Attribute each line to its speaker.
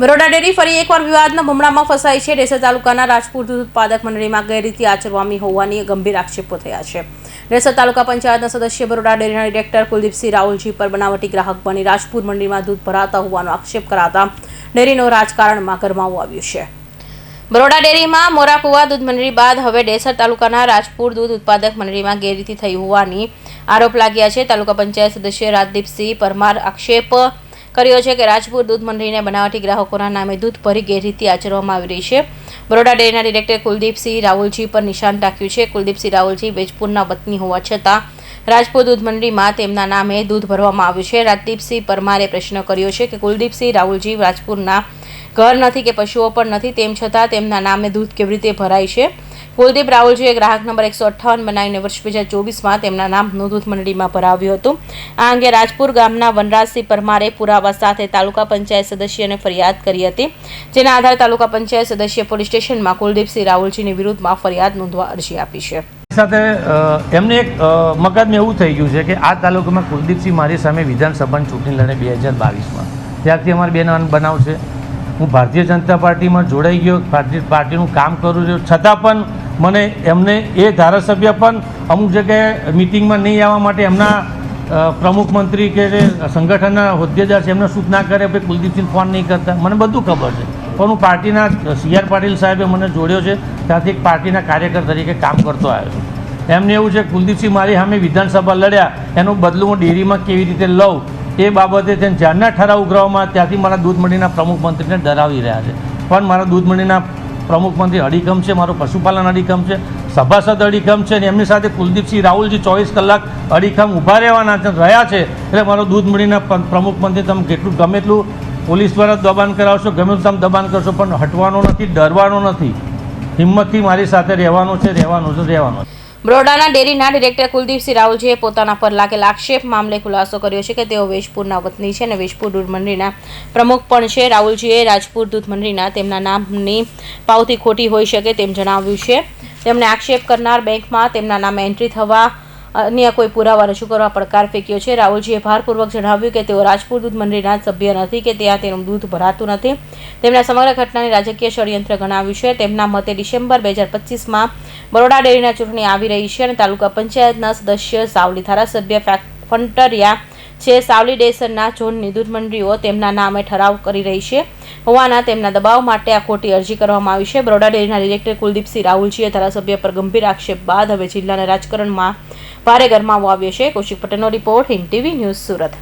Speaker 1: Baroda dairy ફરી એકવાર વિવાદના ભમણામાં ફસાઈ છે. ડેસર તાલુકાના રાજપુર દૂધ ઉત્પાદક મંડળીમાં ગેરરીતિ આચરવાની હોવાની ગંભીર આક્ષેપો થયા છે. ડેસર તાલુકા પંચાયતના સદસ્ય બરોડા ડેરીના ડિરેક્ટર કુલદીપસિંહ રાહુલજી પર બનાવટી ગ્રાહક બની રાજપુર મંડળીમાં દૂધ ભરાતા હોવાનો આક્ષેપ કરાતા ડેરીનો રાજકારણમાં ગરમાવો આવ્યું છે. બરોડા ડેરીમાં મોરાકુવા દૂધ મંડળી બાદ હવે ડેસર તાલુકાના રાજપુર દૂધ ઉત્પાદક મંડળીમાં ગેરરીતિ થઈ હોવાની આરોપ લાગ્યા છે. તાલુકા પંચાયત સદસ્ય રાજદીપસિંહ પરમાર આક્ષેપ કર્યો છે કે રાજપુર દૂધ મંડળીને બનાવટી ગ્રાહકોના નામે દૂધ ભરી ગેરરીતિ આચરવામાં આવી રહી છે. બરોડા ડેરીના ડિરેક્ટર કુલદીપસિંહ રાહુલજી પર નિશાન રાખ્યું છે. કુલદીપસિંહ રાહુલજી વેજપુરના વતની હોવા છતાં રાજપુર દૂધ મંડળીમાં તેમના નામે દૂધ ભરવામાં આવ્યું છે. રાજદીપસિંહ પરમારે પ્રશ્ન કર્યો છે કે કુલદીપસિંહ રાહુલજી રાજપુરના ઘર નથી કે પશુઓ પણ નથી, તેમ છતાં તેમના નામે દૂધ કેવી રીતે ભરાય છે? કુલદીપ રાહુલજીએ ગ્રાહક નંબર એકસો અઠ્ઠાવન બનાવીને વર્ષ બે હજાર ચોવીસમાં તેમના નામનું દૂધ મંડળીમાં ભરાવ્યું હતું. આ અંગે રાજપુર ગામના વનરાજસિંહ પરમારે પુરાવા સાથે તાલુકા પંચાયત સદસ્યને ફરિયાદ કરી હતી, જેના આધારે તાલુકા પંચાયત સદસ્ય પોલીસ સ્ટેશનમાં કુલદીપસિંહ રાહુલજીની વિરુદ્ધમાં ફરિયાદ નોંધવા અરજી આપી છે.
Speaker 2: સાથે એમને એક મગજમાં એવું થઈ ગયું છે કે આ તાલુકામાં કુલદીપસિંહ મારી સામે વિધાનસભાની ચૂંટણી લડે બે હજાર બાવીસમાં. ત્યારથી અમારે બે બનાવ છે. હું ભારતીય જનતા પાર્ટીમાં જોડાઈ ગયો, ભારતીય પાર્ટીનું કામ કરું છું. છતાં પણ મને એમને એ ધારાસભ્ય પણ અમુક જગ્યાએ મિટિંગમાં નહીં આવવા માટે એમના પ્રમુખ મંત્રી કે જે સંગઠનના હોદ્દેદાર છે, એમને સૂચના કરે ભાઈ કુલદીપસિંહ ફોન નહીં કરતા. મને બધું ખબર છે. પણ હું પાર્ટીના સી આર પાટીલ સાહેબે મને જોડ્યો છે, ત્યાંથી એક પાર્ટીના કાર્યકર તરીકે કામ કરતો આવ્યો છું. એમને એવું છે, કુલદીપસિંહ મારી સામે વિધાનસભા લડ્યા, એનું બદલું હું ડેરીમાં કેવી રીતે લઉં, એ બાબતે તેને જ્યારના ઠરાવ ઉઘરાવવામાં ત્યાંથી મારા દૂધ મંડીના પ્રમુખ મંત્રીને ડરાવી રહ્યા છે. પણ મારા દૂધ મંડીના પ્રમુખ મંત્રી અડીખમ છે, મારો પશુપાલન અડીકમ છે, સભાસદ અડીકમ છે, અને એમની સાથે કુલદીપસિંહ રાહુલજી ચોવીસ કલાક અડીકમ ઊભા રહેવાના રહ્યા છે, એટલે મારો દૂધ મળીને પ્રમુખ મંત્રી તમે કેટલું ગમે એટલું પોલીસ દ્વારા દબાણ કરાવશો, ગમે એટલું તમે દબાણ કરશો, પણ હટવાનો નથી, ડરવાનો નથી. હિંમતથી મારી સાથે રહેવાનું છે રહેવાનું છે રહેવાનું છે.
Speaker 1: બરોડાના ડેરીના ડિરેક્ટર કુલદીપસિંહ રાહુલજીએ પોતાના પર લાગેલા આક્ષેપ મામલે ખુલાસો કર્યો છે કે તેઓ વેજપુરના વતની છે અને વેજપુર દૂધ મંડળીના પ્રમુખ પણ છે. રાહુલજીએ રાજપુર દૂધ મંડળીના તેમના નામની પાવતી ખોટી હોઈ શકે તેમ જણાવ્યું છે. તેમણે આક્ષેપ કરનાર બેંકમાં તેમના નામે એન્ટ્રી થવા અન્ય કોઈ પુરાવા રજૂ કરવા પડકાર ફેંક્યો છે. રાહુલજીએ ભારપૂર્વક જણાવ્યું કે તેઓ રાજપૂર દૂધ મંડળીના સભ્ય નથી કે ત્યાં તેનું દૂધ ભરાતું નથી. તેમણે સમગ્ર ઘટનાને રાજકીય ષડયંત્ર ગણાવ્યું છે. તેમના મતે ડિસેમ્બર બે હજાર પચીસમાં બરોડા ડેરીના ચૂંટણી આવી રહી છે અને તાલુકા પંચાયતના સદસ્ય સાવલી ધારાસભ્ય ફંટરિયા છે. સાવલી ડેસરના ઝોનની દૂધ મંડળીઓ તેમના નામે ઠરાવ કરી રહી છે. હોવાના તેમના દબાવ માટે આ ખોટી અરજી કરવામાં આવી છે. બરોડા ડેરીના ડિરેક્ટર કુલદીપસિંહ રાહુલજીએ ધારાસભ્ય પર ગંભીર આક્ષેપ બાદ હવે જિલ્લાના રાજકારણમાં ભારે ગરમાવો આવ્યો છે. કૌશિક પટેલનો report Hind TV news Surat.